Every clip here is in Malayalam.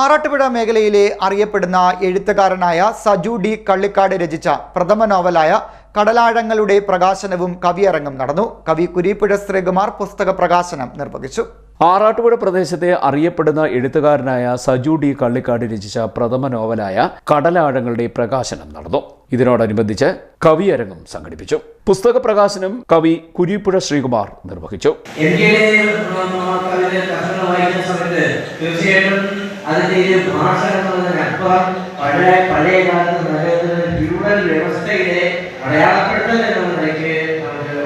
ആറാട്ടുപുഴ മേഖലയിലെ അറിയപ്പെടുന്ന എഴുത്തുകാരനായ സജു ഡി കള്ളിക്കാട് രചിച്ച പ്രഥമ നോവലായ കടലാഴങ്ങളുടെ പ്രകാശനവും കവിയരങ്ങും നടന്നു. കവി കുരീപ്പുഴ ശ്രീകുമാർ പുസ്തക പ്രകാശനം നിർവഹിച്ചു. ആറാട്ടുപുഴ പ്രദേശത്തെ അറിയപ്പെടുന്ന എഴുത്തുകാരനായ സജു ഡി കള്ളിക്കാട് രചിച്ച പ്രഥമ നോവലായ കടലാഴങ്ങളുടെ പ്രകാശനം നടന്നു. ഇതിനോടനുബന്ധിച്ച് കവിയരങ്ങും സംഘടിപ്പിച്ചു. പുസ്തക പ്രകാശനം കവി കുരീപ്പുഴ ശ്രീകുമാർ നിർവഹിച്ചു. തീർച്ചയായിട്ടും അതിന്റെ ഒരു ഭാഷ എന്നതിനപ്പുറം പഴയ പഴയ കാലത്ത് നിലനിൽക്കുന്ന ഫ്യൂഡൽ വ്യവസ്ഥയിലെ അടയാളപ്പെടുത്തൽ എന്നുള്ള നിലയ്ക്ക് നമുക്ക്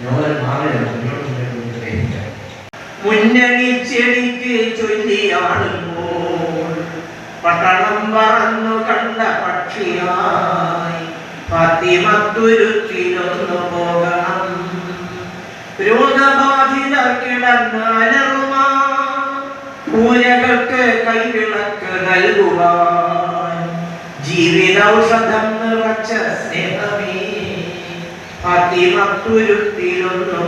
നമ്മൾ ആ നോവലുണ്ട് എന്നുള്ളത് പട്ടണം പറന്നു കണ്ട പക്ഷിയായി. പത്തിമത്തുരുത്തിലൊന്നു പോകണം. രോഗബാധിത കിടന്നാലറുമാ പൂരകൾക്ക് കൈവിളക്ക് നൽകുക ജീവിതൗഷധം നിറച്ച സ്നേഹമേ. പത്തിമത്തുരുത്തിലൊന്നു പോകണം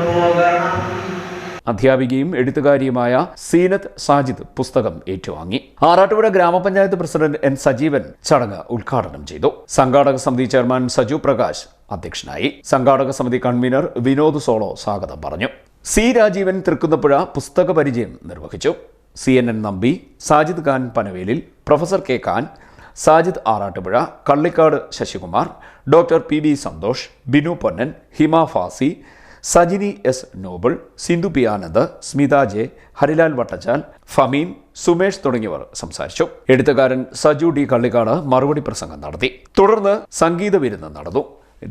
അധ്യാപികയും എഴുത്തുകാരിയുമായ സീനത്ത് സാജിദ് പുസ്തകം ഏറ്റുവാങ്ങി. ആറാട്ടുപുഴ ഗ്രാമപഞ്ചായത്ത് പ്രസിഡന്റ് എൻ സജീവൻ ചടങ്ങ് ഉദ്ഘാടനം ചെയ്തു. സംഘാടക സമിതി ചെയർമാൻ സജു പ്രകാശ് അധ്യക്ഷനായി. സംഘാടക സമിതി കൺവീനർ വിനോദ് സോളോ സ്വാഗതം പറഞ്ഞു. സി രാജീവൻ തൃക്കുന്നപ്പുഴ പുസ്തക പരിചയം നിർവഹിച്ചു. C N N Nambi Sajid Khan Panavelil professor K Khan Sajid Arattupuzha Kallikkad Sasikumar doctor P B Santhosh Binu Ponnan Hima Fasi Sajini S Noble Sindhu P Anand Smitha J Harilal Vattachal Fameem Sumesh തുടങ്ങിയവർ സംസാരിച്ചു. എഴുത്തുകാരൻ സജു ഡി കള്ളിക്കാട് മറുപടി പ്രസംഗം നടത്തി. തുടർന്ന് സംഗീത വിരുന്ന് നടന്നു.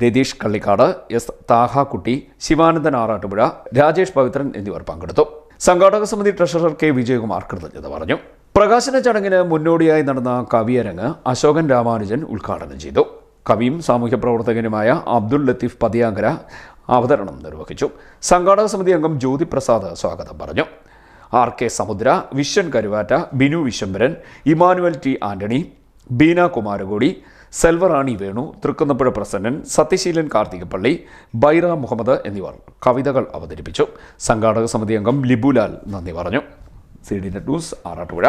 രതീഷ് കള്ളിക്കാട് എസ് താഹാക്കുട്ടി ശിവാനന്ദൻ ആറാട്ടുപുഴ രാജേഷ് പവിത്രൻ എന്നിവർ പങ്കെടുത്തു. സംഘാടക സമിതി ട്രഷറർ കെ വിജയകുമാർ കൃതജ്ഞത പറഞ്ഞു. പ്രകാശന ചടങ്ങിന് മുന്നോടിയായി നടന്ന കവിയരങ്ങ് അശോകൻ രാമാനുജൻ ഉദ്ഘാടനം ചെയ്തു. കവിയും സാമൂഹ്യ പ്രവർത്തകനുമായ അബ്ദുൽ ലത്തീഫ് പതിയാങ്കര അവതരണം നിർവഹിച്ചു. സംഘാടക സമിതി അംഗം ജ്യോതിപ്രസാദ് സ്വാഗതം പറഞ്ഞു. R K Samudra Viswan Karuvatta Binu Visambharan Emmanuel T Antony Beena Kumarakodi Selvarani Venu Thrikkunnappuzha Prasannan Sathyaseelan Karthikappally Baira Muhammad എന്നിവർ കവിതകൾ അവതരിപ്പിച്ചു. സംഘാടക സമിതി അംഗം ലിബുലാൽ നന്ദി പറഞ്ഞു. C D net news Arattupuzha.